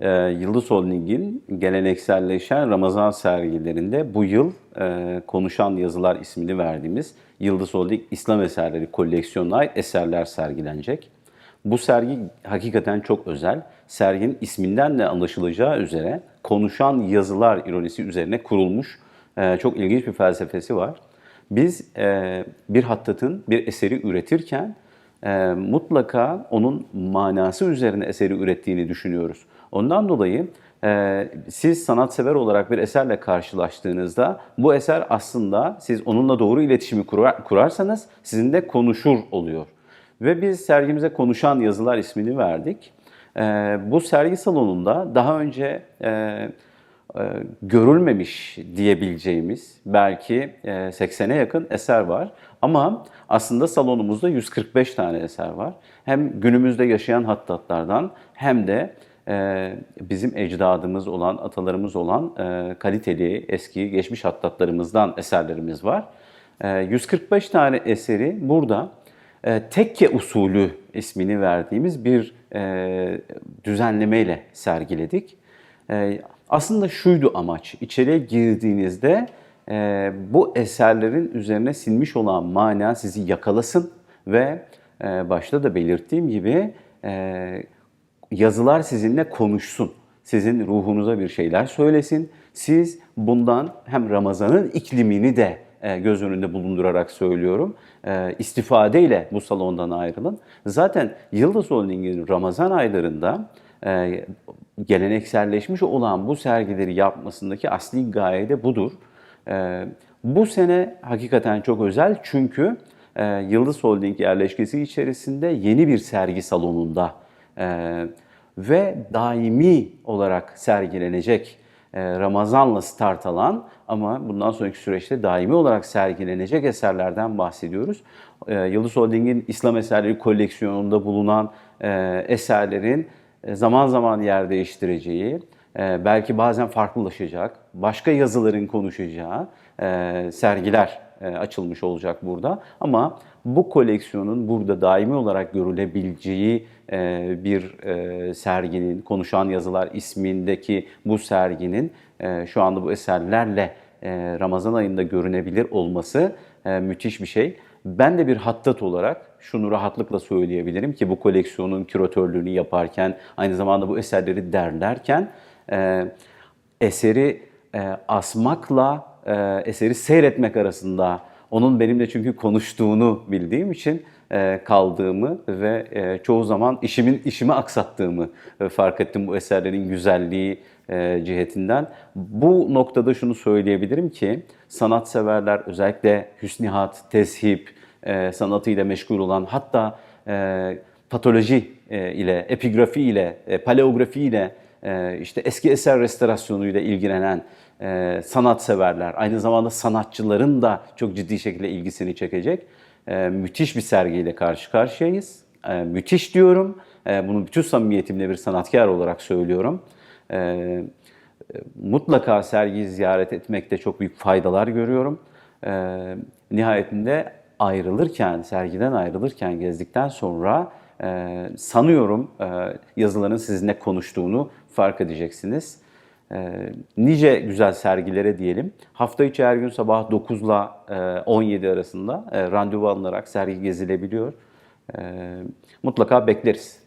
Ee, Yıldız Holding'in gelenekselleşen Ramazan sergilerinde bu yıl e, Konuşan Yazılar ismini verdiğimiz Yıldız Holding İslam Eserleri koleksiyonuna ait eserler sergilenecek. Bu sergi hakikaten çok özel. Serginin isminden de anlaşılacağı üzere konuşan yazılar ironisi üzerine kurulmuş e, çok ilginç bir felsefesi var. Biz e, bir hattatın bir eseri üretirken e, mutlaka onun manası üzerine eseri ürettiğini düşünüyoruz. Ondan dolayı e, siz sanatsever olarak bir eserle karşılaştığınızda bu eser aslında siz onunla doğru iletişimi kurar, kurarsanız sizinle konuşur oluyor. Ve biz sergimize Konuşan Yazılar ismini verdik. E, bu sergi salonunda daha önce e, e, görülmemiş diyebileceğimiz belki e, 80'e yakın eser var. Ama aslında salonumuzda 145 tane eser var. Hem günümüzde yaşayan hattatlardan hem de bizim ecdadımız olan, atalarımız olan e, kaliteli, eski, geçmiş hattatlarımızdan eserlerimiz var. E, 145 tane eseri burada e, tekke usulü ismini verdiğimiz bir e, düzenlemeyle sergiledik. E, aslında şuydu amaç, içeriye girdiğinizde bu eserlerin üzerine sinmiş olan mana sizi yakalasın ve başta da belirttiğim gibi yazılar sizinle konuşsun. Sizin ruhunuza bir şeyler söylesin. Siz bundan hem Ramazan'ın iklimini de e, göz önünde bulundurarak söylüyorum. E, istifadeyle bu salondan ayrılın. Zaten Yıldız Holding'in Ramazan aylarında e, gelenekselleşmiş olan bu sergileri yapmasındaki asli gaye de budur. Bu sene hakikaten çok özel çünkü Yıldız Holding yerleşkesi içerisinde yeni bir sergi salonunda ve daimi olarak sergilenecek e, Ramazan'la start alan ama bundan sonraki süreçte daimi olarak sergilenecek eserlerden bahsediyoruz. E, Yıldız Holding'in İslam eserleri koleksiyonunda bulunan e, eserlerin zaman zaman yer değiştireceği, belki bazen farklılaşacak, başka yazıların konuşacağı sergiler açılmış olacak burada. Ama bu koleksiyonun burada daimi olarak görülebileceği e, bir e, serginin, Konuşan Yazılar ismindeki bu serginin e, şu anda bu eserlerle Ramazan ayında görünebilir olması müthiş bir şey. Ben de bir hattat olarak şunu rahatlıkla söyleyebilirim ki bu koleksiyonun küratörlüğünü yaparken, aynı zamanda bu eserleri derlerken eseri asmakla eseri seyretmek arasında onun benimle çünkü konuştuğunu bildiğim için e, kaldığımı ve e, çoğu zaman işimin işimi aksattığımı e, fark ettim bu eserlerin güzelliği cihetinden. Bu noktada şunu söyleyebilirim ki sanatseverler özellikle hüsnihat, tezhip sanatıyla meşgul olan hatta patoloji ile, epigrafi ile, paleografi ile işte eski eser restorasyonuyla ilgilenen e, sanatseverler, aynı zamanda sanatçıların da çok ciddi şekilde ilgisini çekecek e, müthiş bir sergiyle karşı karşıyayız. E, müthiş diyorum. Bunu bütün samimiyetimle bir sanatkar olarak söylüyorum. Mutlaka sergiyi ziyaret etmekte çok büyük faydalar görüyorum. Nihayetinde ayrılırken, sergiden ayrılırken, gezdikten sonra e, sanıyorum e, yazıların sizinle konuştuğunu fark edeceksiniz. E, nice güzel sergilere diyelim. Hafta içi her gün sabah 9 ile 17 arasında e, randevu alınarak sergi gezilebiliyor. E, mutlaka bekleriz.